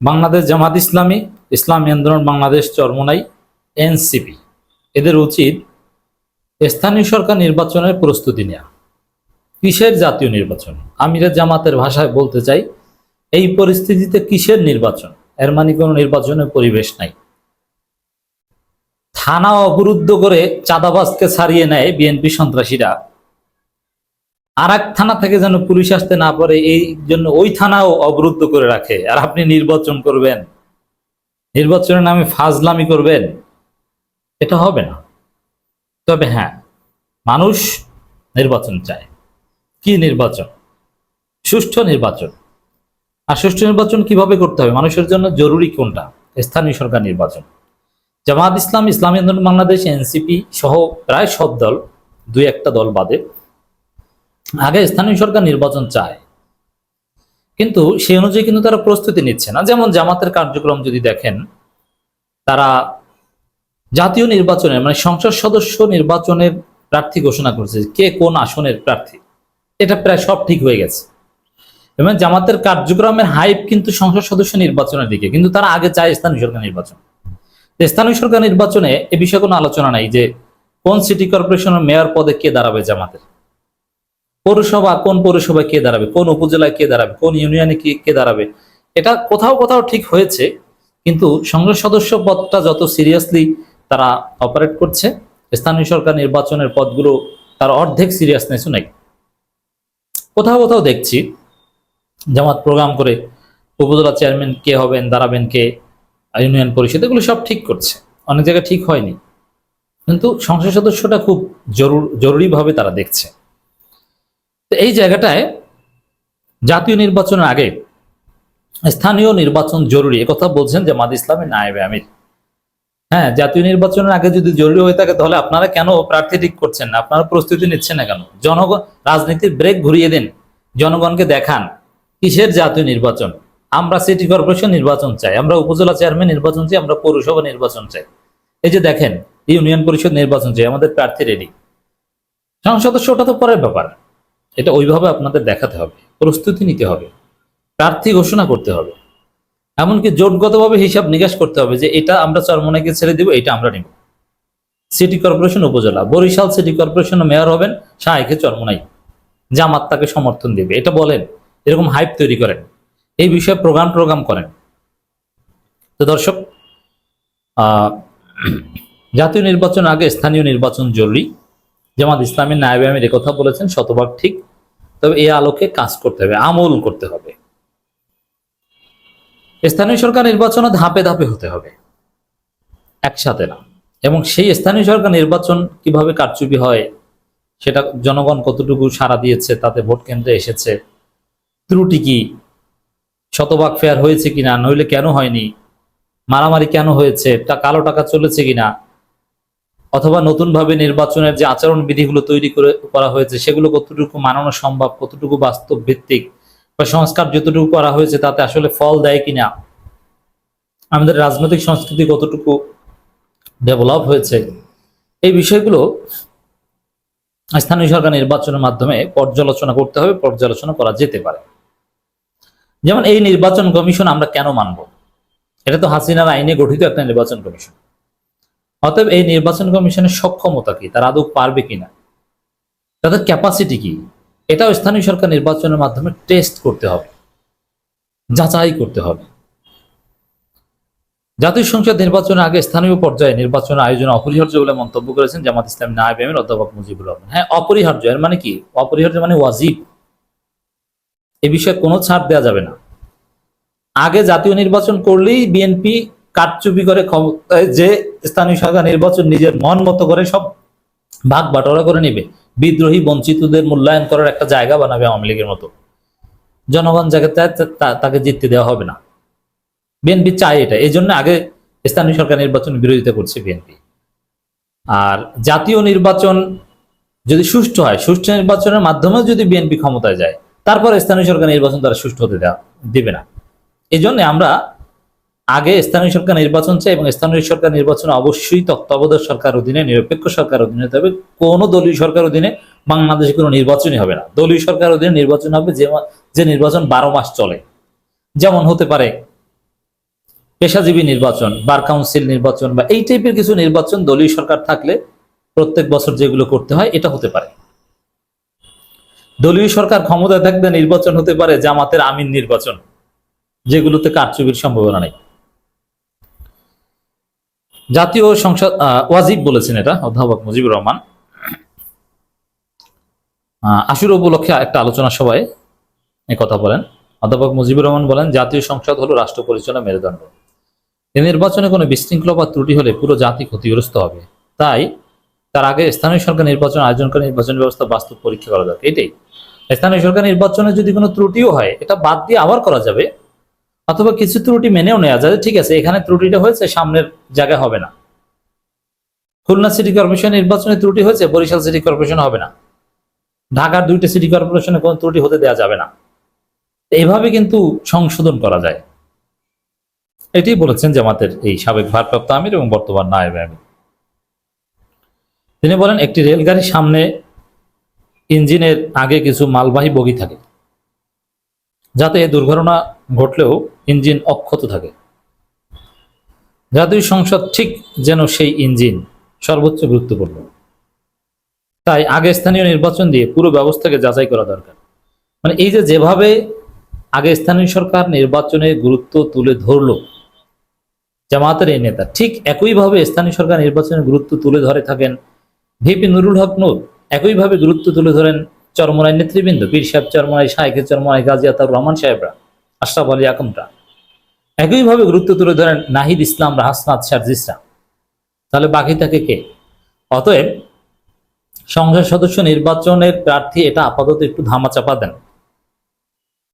বাংলাদেশ জামাত ইসলামী ইসলামী আন্দোলন বাংলাদেশ চরমোনাই, এনসিপি। এদের উচিত স্থানীয় সরকার নির্বাচনের প্রস্তুতি নেওয়া কিসের জাতীয় নির্বাচন? আমিরের জামাতের ভাষায় বলতে চাই, এই পরিস্থিতিতে কিসের নির্বাচন? এর মানে কোনো নির্বাচনের পরিবেশ নাই। থানা অবরুদ্ধ করে চাঁদাবাজকে ছাড়িয়ে নেয় বিএনপি সন্ত্রাসীরা। আর থানা থেকে যেন পুলিশ আসতে না পারে, এই জন্য ওই থানাও অবরুদ্ধ করে রাখে। আর আপনি নির্বাচন করবেন। নির্বাচনের নামে ফাজলামি করবেন। এটা হবে না। তবে হ্যাঁ মানুষ নির্বাচন চায়। কি নির্বাচন? সুষ্ঠু নির্বাচন। আর সুষ্ঠু নির্বাচন কীভাবে করতে হবে? মানুষের জন্য জরুরি কোনটা? স্থানীয় সরকার নির্বাচন। জামাত ইসলাম, ইসলামী আন্দোলন, বাংলাদেশ, এনসিপি সহ প্রায় সব দল, দুই একটা দল বাদে আগে স্থানীয় সরকার নির্বাচন চায়। কিন্তু সেই অনুযায়ী কিন্তু তারা প্রস্তুতি নিচ্ছে না। যেমন জামাতের কার্যক্রম যদি দেখেন, তারা জাতীয় নির্বাচনের মানে সংসদ সদস্য নির্বাচনের প্রার্থী ঘোষণা করেছে কে কোন আসনের প্রার্থী। এটা প্রায় সব ঠিক হয়ে গেছে। এবং জামাতের কার্যক্রমের হাইপ কিন্তু সংসদ সদস্য নির্বাচনের দিকে। কিন্তু তারা আগে চায় স্থানীয় সরকার নির্বাচন। স্থানীয় সরকার নির্বাচনে এ বিষয়ে কোনো আলোচনা নাই যে কোন সিটি কর্পোরেশনের মেয়র পদে কে দাঁড়াবে জামাতের। পৌরসভা, কোন পৌরসভায় কে দাঁড়াবে, কোন উপজেলায় কে দাঁড়াবে, কোন ইউনিয়নে কে কে দাঁড়াবে, এটা কোথাও কোথাও ঠিক হয়েছে, কিন্তু সংসদ সদস্য পদটা যত সিরিয়াসলি তারা অপারেট করছে, স্থানীয় সরকার নির্বাচনের পদগুলো তার অর্ধেক সিরিয়াসনেসও নেই। কোথাও কোথাও দেখছি, জামাত প্রোগ্রাম করে উপজেলা চেয়ারম্যান কে হবেন, দাঁড়াবেন কে ইউনিয়ন পরিষদ, এগুলো সব ঠিক করছে, অনেক জায়গায় ঠিক হয়নি, কিন্তু সংসদ সদস্যটা খুব জরুর, জরুরিভাবে তারা দেখছে। তো এই জায়গাটায় জাতীয় নির্বাচনের আগে স্থানীয় নির্বাচন জরুরি। কথা বলছেন যে জামাত ইসলামের নায়েবে আমির। হ্যাঁ জাতীয় নির্বাচনের আগে যদি জরুরি হয়ে থাকে, তাহলে আপনারা কেন প্রার্থী ঠিক করছেন না? আপনারা প্রস্তুতি নিচ্ছেন না কেন? জনগণ, রাজনীতির ব্রেক ঘুরিয়ে দিন। জনগণকে দেখান, কিসের জাতীয় নির্বাচন? আমরা সিটি কর্পোরেশন নির্বাচন চাই, আমরা উপজেলা চেয়ারম্যান নির্বাচন চাই, আমরা পৌরসভা নির্বাচন চাই। এই যে দেখেন ইউনিয়ন পরিষদ নির্বাচন চাই, আমাদের প্রার্থী রেডি সংসদ ওটা তো পরের ব্যাপার। এটা ওইভাবে আপনাদের দেখাতে হবে, প্রস্তুতি নিতে হবে, প্রার্থী ঘোষণা করতে হবে। এমনকি জোটগতভাবে হিসাব নিকাশ করতে হবে যে এটা আমরা চরমনাইকে ছেড়ে দিব, এটা আমরা নিব। সিটি কর্পোরেশন উপজেলা, বরিশাল সিটি কর্পোরেশন মেয়র হবেন শাহেকে চরমনাই। জামাত তাকে সমর্থন দেবে, এটা বলেন, এরকম হাইপ তৈরি করেন, এই বিষয়ে প্রোগ্রাম প্রোগ্রাম করেন। তো দর্শক জাতীয় নির্বাচন আগে স্থানীয় নির্বাচন জরুরি। জামাত ইসলামের নায়েবে আমির কথা বলেছেন, শতভাগ ঠিক। তবে এই আলোকে কাজ করতে হবে, আমল করতে হবে। স্থানীয় সরকার নির্বাচনে ধাপে ধাপে হতে হবে। একসাথে না। এবং সেই স্থানীয় সরকার নির্বাচন কীভাবে কারচুপি হয়, সেটা জনগণ কতটুকু সাড়া দিয়েছে, তাতে ভোট কেন্দ্রে এসেছে, ত্রুটি কি, শতভাগ ফেয়ার হয়েছে কিনা, নইলে কেন হয়নি, মারামারি কেন হয়েছে, তা কালো টাকা চলেছে কিনা অথবা নতুনভাবে নির্বাচনের যে আচরণ বিধিগুলো তৈরি করে, করা হয়েছে, সেগুলো কতটুকু মানানো সম্ভব, কতটুকু বাস্তব ভিত্তিক বা সংস্কার যতটুকু করা হয়েছে তাতে আসলে ফল দেয় কিনা? আমাদের রাজনৈতিক সংস্কৃতি কতটুকু ডেভেলপ হয়েছে? এই বিষয়গুলো স্থানীয় সরকার নির্বাচনের মাধ্যমে পর্যালোচনা করতে হবে, পর্যালোচনা করা যেতে পারে। যেমন এই নির্বাচন কমিশন আমরা কেন মানব? এটা তো হাসিনার আইনে গঠিত একটা নির্বাচন কমিশন। অতএব এই নির্বাচন কমিশনের সক্ষমতা কি? তারা আদৌ পারবে কিনা? তাদের ক্যাপাসিটি কি? এটাও স্থানীয় সরকার নির্বাচনের মাধ্যমে টেস্ট করতে হবে। যাচাই করতে হবে। জাতীয় সংসদ নির্বাচনের আগে স্থানীয় পর্যায়ে নির্বাচন আয়োজন অপরিহার্য বলে মন্তব্য করেছেন জামাত ইসলাম নায়েব আমির অধ্যাপক মুজিবুর রহমান। হ্যাঁ অপরিহার্য। এর মানে কি? অপরিহার্য মানে ওয়াজিব। এ বিষয়ে কোনো ছাড় দেওয়া যাবে না। আগে জাতীয় নির্বাচন করলেই বিএনপি কারচুপি করে যে স্থানীয় সরকার নির্বাচন নিজের মন মতো করে সব ভাগ বাটোয়ারা করে নেবে, বিদ্রোহী বঞ্চিতদের মূল্যায়ন করার একটা জায়গা বানাবে আওয়ামী লীগের মতো। জনগণ যাকে তাকে জিততে দেওয়া হবে না। বিএনপি চায় এটা এই জন্য আগে স্থানীয় সরকার নির্বাচন বিরোধিতা করছে বিএনপি। আর জাতীয় নির্বাচন যদি সুষ্ঠু হয়, সুষ্ঠু নির্বাচনের মাধ্যমে যদি বিএনপি ক্ষমতায় যায়, তারপর স্থানীয় সরকার নির্বাচন তারা সুষ্ঠু হতে দেওয়া দিবে না। এই আমরা আগে স্থানীয় সরকার নির্বাচন চাই এবং স্থানীয় সরকার নির্বাচন অবশ্যই তত্ত্বাবধায়ক সরকার অধীনে, নিরপেক্ষ সরকার অধীনে। তবে কোনো দলীয় সরকার অধীনে বাংলাদেশে কোনো নির্বাচনই হবে না। দলীয় সরকার অধীনে নির্বাচন হবে যে যে নির্বাচন বারো মাস চলে। যেমন হতে পারে পেশাজীবী নির্বাচন, বার কাউন্সিল নির্বাচন বা এই টাইপের কিছু নির্বাচন দলীয় সরকার থাকলে প্রত্যেক বছর যেগুলো করতে হয়, এটা হতে পারে। দলীয় সরকার ক্ষমতায় থাকলে নির্বাচন হতে পারে জামাতের আমিন নির্বাচন, যেগুলোতে কারচুপির সম্ভাবনা নেই। জাতীয় সংসদ ওয়াজিব বলেছেন এটা, অধ্যাপক মুজিবুর রহমান। আশুর উপলক্ষে একটা আলোচনা সভায় কথা বলেন। অধ্যাপক মুজিবুর রহমান বলেন, জাতীয় সংসদ হলো রাষ্ট্র পরিচালনা মেরুদণ্ড। এই নির্বাচনে কোনো বিশৃঙ্খলা বা ত্রুটি হলে পুরো জাতি ক্ষতিগ্রস্ত হবে। তাই তার আগে স্থানীয় সরকার নির্বাচন আয়োজন করে নির্বাচন ব্যবস্থা বাস্তব পরীক্ষা করা দরকার এটাই। স্থানীয় সরকার নির্বাচনে যদি কোনো ত্রুটিও হয়, এটা বাদ দিয়ে আবার করা যাবে। অথবা কিছু ত্রুটি মেনেও নেওয়া যাবে। ঠিক আছে, এখানে ত্রুটিটা হয়েছে, সামনের জায়গায় হবে না। খুলনা সিটি কর্পোরেশন নির্বাচনে ত্রুটি হয়েছে, বরিশাল সিটি কর্পোরেশন হবে না। ঢাকার দুইটা সিটি কর্পোরেশনে কোনো ত্রুটি হতে দেওয়া যাবে না। এইভাবে কিন্তু সংশোধন করা যায়। এটি বলেছেন জামাতের এই সাবেক ভারপ্রাপ্ত আমির এবং বর্তমান নায়েব আমির। তিনি বলেন, একটি রেলগাড়ির সামনে ইঞ্জিনের আগে কিছু মালবাহী বগি থাকে। যাতে দুর্ঘটনা ঘটলেও ইঞ্জিন অক্ষত থাকে। জাতীয় সংসদ ঠিক যেন সেই ইঞ্জিন সর্বোচ্চ গুরুত্বপূর্ণ। তাই আগে স্থানীয় নির্বাচন দিয়ে পুরো ব্যবস্থাকে যাচাই করা দরকার। মানে এই যে যেভাবে আগে স্থানীয় সরকার নির্বাচনে গুরুত্ব তুলে ধরলো, জামাতের এই নেতা ঠিক একইভাবে স্থানীয় সরকার নির্বাচনে গুরুত্ব তুলে ধরে থাকেন। ভিপি নুরুল হক নূর একইভাবে গুরুত্ব তুলে ধরেন চরমরাই নেতৃবৃন্দ, পীর সাহেব চরমরাই শাহেখের চরমরাই গাজী রহমান সাহেবরা, আশরাফ আলী আকমরা। একইভাবে গুরুত্ব তুলে ধরেন নাহিদ ইসলাম হাসনাত শারজিসরা তাহলে বাকি থাকে কে? অতএব সংসদ সদস্য নির্বাচনের প্রার্থী এটা আপাতত একটু ধামাচাপা দেন।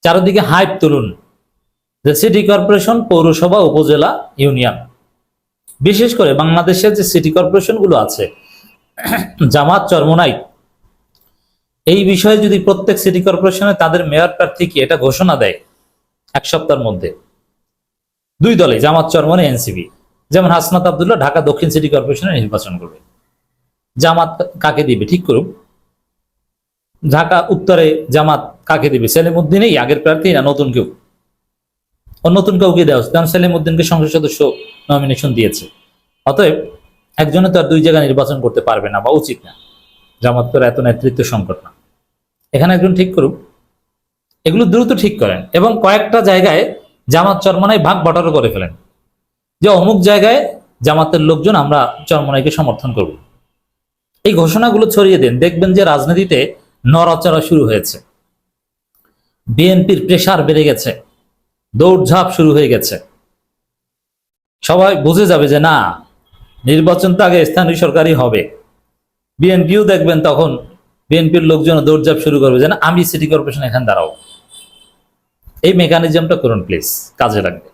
চারদিকে হাইপ তুলুন। যে সিটি কর্পোরেশন পৌরসভা, উপজেলা, ইউনিয়ন। বিশেষ করে বাংলাদেশের যে সিটি কর্পোরেশনগুলো আছে, জামাত, চরমোনাই এই বিষয়ে যদি প্রত্যেক সিটি কর্পোরেশনে তাদের মেয়র প্রার্থী কি এটা ঘোষণা দেয়? এক সপ্তাহের মধ্যে। দুই দলে, জামাত চরমনে এনসিবি যেমন হাসনাত আবদুল্লাহ ঢাকা দক্ষিণ সিটি কর্পোরেশনে নির্বাচন করবে। জামাত কাকে দিবে? ঠিক করুক ঢাকা উত্তরে জামাত কাকে দিবে? সেলিম উদ্দিনই আগের প্রার্থী না নতুন কেউ? নতুন কাউকে দেওয়া হচ্ছে কারণ সেলিম উদ্দিনকে সংসদ সদস্য নমিনেশন দিয়েছে। অতএব একজনে তো আর দুই জায়গায় নির্বাচন করতে পারবে না বা উচিত না। জামাত করে এত নেতৃত্ব সংকট না। এখানে একজন ঠিক করুক, এগুলো দ্রুত ঠিক করেন এবং কয়েকটা জায়গায় জামাত চরমনাই ভাগ বটারও করে ফেলেন। যে অমুক জায়গায় জামাতের লোকজন আমরা চরমনাইকে সমর্থন করব। এই ঘোষণাগুলো ছড়িয়ে দেন, দেখবেন যে রাজনীতিতে নড়াচড়া শুরু হয়েছে। বিএনপির প্রেসার বেড়ে গেছে, দৌড়ঝাঁপ শুরু হয়ে গেছে। সবাই বুঝে যাবে যে না, নির্বাচন তো আগে স্থানীয় সরকারই হবে। বিএনপিও দেখবেন তখন বিএনপির লোকজন দৌড়ঝাপ শুরু করবে যেন আমি সিটি কর্পোরেশন এখানে দাঁড়াও। এই মেকানিজমটা করুন প্লিজ কাজে লাগবে।